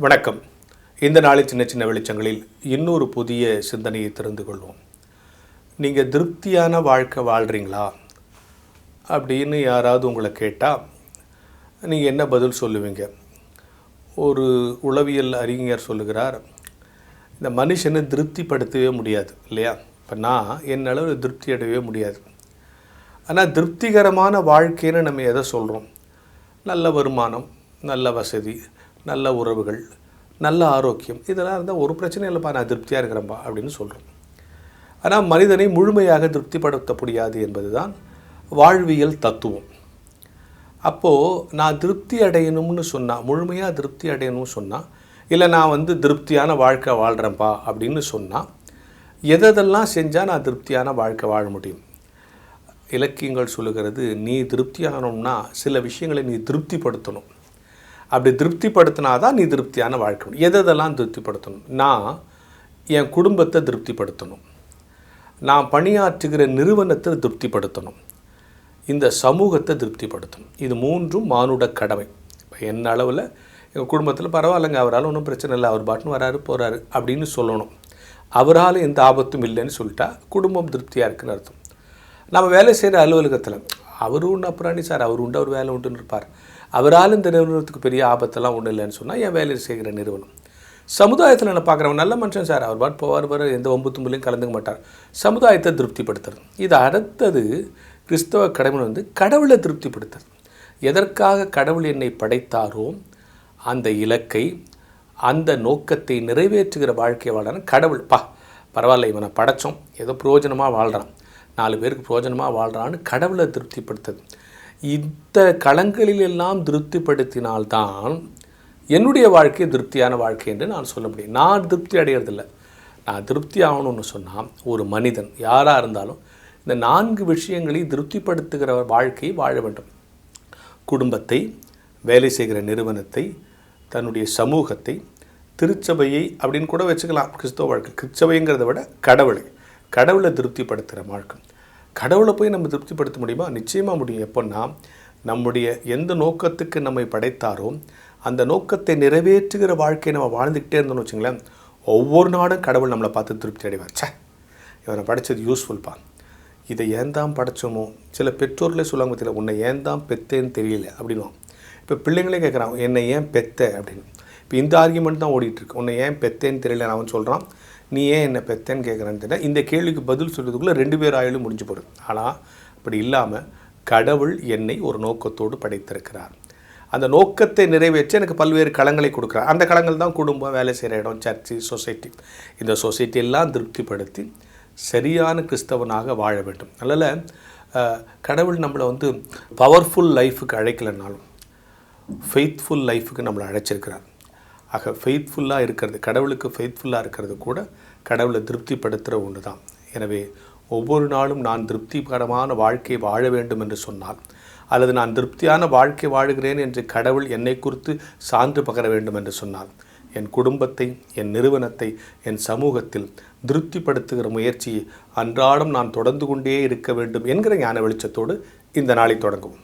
வணக்கம். இந்த நாளில் சின்ன சின்ன வெளிச்சங்களில் இன்னொரு புதிய சிந்தனையை தெரிந்து கொள்வோம். நீங்கள் திருப்தியான வாழ்க்கை வாழ்கிறீங்களா அப்படின்னு யாராவது உங்களை கேட்டால் நீங்கள் என்ன பதில் சொல்லுவீங்க? ஒரு உளவியல் அறிஞர் சொல்லுகிறார் இந்த மனுஷனை திருப்திப்படுத்தவே முடியாது இல்லையா? இப்போ நான் என்னால் திருப்தி அடையவே முடியாது. ஆனால் திருப்திகரமான வாழ்க்கைன்னு நம்ம எதை சொல்கிறோம் நல்ல வருமானம் நல்ல வசதி நல்ல உறவுகள் நல்ல ஆரோக்கியம் இதெல்லாம் இருந்தால் ஒரு பிரச்சனை இல்லைப்பா நான் திருப்தியாக இருக்கிறேன்ப்பா அப்படின்னு சொல்கிறோம் ஆனால் மனிதனை முழுமையாக திருப்திப்படுத்த முடியாது என்பதுதான் வாழ்வியல் தத்துவம். அப்போது நான் திருப்தி அடையணும்னு சொன்னால் முழுமையாக திருப்தி அடையணும்னு சொன்னால் இல்லை நான் வந்து திருப்தியான வாழ்க்கை வாழ்கிறேன்ப்பா அப்படின்னு சொன்னால் எதெல்லாம் செஞ்சால் நான் திருப்தியான வாழ்க்கை வாழ முடியும்? இலக்கியங்கள் சொல்லுகிறது நீ திருப்தியாகணும்னா சில விஷயங்களை நீ திருப்திப்படுத்தணும். அப்படி திருப்திப்படுத்தினா தான் நீ திருப்தியான வாழ்க்கை முடியும். எதெல்லாம் திருப்திப்படுத்தணும்? நான் என் குடும்பத்தை திருப்திப்படுத்தணும். நான் பணியாற்றுகிற நிறுவனத்தை திருப்திப்படுத்தணும். இந்த சமூகத்தை திருப்திப்படுத்தணும். இது மூன்றும் மானுட கடமை. இப்போ என்ன அளவில் எங்கள் குடும்பத்தில் பரவாயில்லைங்க அவரால் ஒன்றும் பிரச்சனை இல்லை அவர் பாட்டுன்னு வராரு போகிறாரு அப்படின்னு சொல்லணும். அவரால் எந்த ஆபத்தும் இல்லைன்னு சொல்லிட்டா குடும்பம் திருப்தியாக இருக்குன்னு அர்த்தம். நம்ம வேலை செய்கிற அலுவலகத்தில் அவரு உண்டு அப்புறாணி சார் அவர் உண்டு அவர் வேலை உண்டுன்னு இருப்பார். அவரால் இந்த நிறுவனத்துக்கு பெரிய ஆபத்தெல்லாம் ஒன்றும் இல்லைன்னு சொன்னால் என் வேலையை செய்கிற நிறுவனம். சமுதாயத்தில் நான் பார்க்குறவன் நல்ல மனுஷன் சார். அவர் பாட்டு போவார் வர எந்த ஒம்பு தும்புலையும் கலந்துக்க மாட்டார். சமுதாயத்தை திருப்திப்படுத்துறது. இது அடுத்தது கிறிஸ்தவ கடவுள் வந்து கடவுளை திருப்திப்படுத்துறது. எதற்காக கடவுள் என்னை படைத்தாரோ அந்த இலக்கை அந்த நோக்கத்தை நிறைவேற்றுகிற வாழ்க்கை வாழறான் கடவுள். பா பரவாயில்ல இவனை படைச்சோம். ஏதோ பிரயோஜனமாக வாழ்கிறான் நாலு பேருக்கு பிரயோஜனமாக வாழ்கிறான்னு கடவுளை திருப்திப்படுத்துது. இந்த களங்களில் எல்லாம் திருப்திப்படுத்தினால்தான் என்னுடைய வாழ்க்கை திருப்தியான வாழ்க்கை என்று நான் சொல்ல முடியும். நான் திருப்தி அடையிறதில்ல. நான் திருப்தி ஆகணும்னு சொன்னால் ஒரு மனிதன் யாராக இருந்தாலும் இந்த நான்கு விஷயங்களை திருப்திப்படுத்துகிற வாழ்க்கையை வாழ வேண்டும். குடும்பத்தை வேலை செய்கிற நிறுவனத்தை தன்னுடைய சமூகத்தை திருச்சபையை அப்படின்னு கூட வச்சுக்கலாம். கிறிஸ்தவ வாழ்க்கை. கிறிஸ்தவைங்கிறத விட கடவுளை. கடவுளை திருப்திப்படுத்துகிற வாழ்க்கை. கடவுளை போய் நம்ம திருப்திப்படுத்த முடியுமா? நிச்சயமாக முடியும். எப்போன்னா நம்முடைய எந்த நோக்கத்துக்கு நம்மை படைத்தாரோ அந்த நோக்கத்தை நிறைவேற்றுகிற வாழ்க்கையை நம்ம வாழ்ந்துக்கிட்டே இருந்தோம்னு வச்சுங்களேன் ஒவ்வொரு நாடும் கடவுள் நம்மளை பார்த்து திருப்தி அடைவார். சே இவனை படித்தது யூஸ்ஃபுல்ப்பா இதை ஏன் தான் படைச்சோமோ? சில பெற்றோர்களே சொல்லுவாங்க தெரியல உன்னை ஏன் தான் பெத்தேன்னு தெரியல அப்படின்வான் இப்போ பிள்ளைங்களே கேட்குறான் என்னை ஏன் பெத்த? அப்படின்னு. இப்போ இந்த ஆர்குமெண்ட் தான் ஓடிட்டுருக்கு உன்னை ஏன் பெத்தேன்னு தெரியல அவன் சொல்கிறான் நீ ஏன் என்னை பெத்தேன்னு கேட்குறேன்னு தெரியல. இந்த கேள்விக்கு பதில் சொல்கிறதுக்குள்ளே ரெண்டு பேர் ஆயுளும் முடிஞ்சு போடும் ஆனால் அப்படி இல்லாமல் கடவுள் என்னை ஒரு நோக்கத்தோடு படைத்திருக்கிறார். அந்த நோக்கத்தை நிறைவேற்ற எனக்கு பல்வேறு களங்களை கொடுக்குறார். அந்த களங்கள் தான் குடும்பம் வேலை செய்கிற இடம் சர்ச்சு சொசைட்டி. இந்த சொசைட்டி எல்லாம் திருப்திப்படுத்தி சரியான கிறிஸ்தவனாக வாழ வேண்டும். அதனால் கடவுள் நம்மளை வந்து பவர்ஃபுல் லைஃபுக்கு அழைக்கலைனாலும் ஃபெய்த்ஃபுல் லைஃபுக்கு நம்மளை அழைச்சிருக்கிறார். ஆக ஃபெய்த்ஃபுல்லாக இருக்கிறது கடவுளுக்கு ஃபெய்த்ஃபுல்லாக இருக்கிறது கூட கடவுளை திருப்திப்படுத்துகிற ஒன்று தான் எனவே ஒவ்வொரு நாளும் நான் திருப்திகரமான வாழ்க்கை வாழ வேண்டும் என்று சொன்னால் அல்லது நான் திருப்தியான வாழ்க்கை வாழுகிறேன் என்று கடவுள் என்னை குறித்து சான்று பகர வேண்டும் என்று சொன்னால் என் குடும்பத்தை என் நிறுவனத்தை என் சமூகத்தில் திருப்திப்படுத்துகிற முயற்சியை அன்றாடம் நான் தொடர்ந்து கொண்டே இருக்க வேண்டும் என்கிற ஞான வெளிச்சத்தோடு இந்த நாளை தொடங்குவோம்.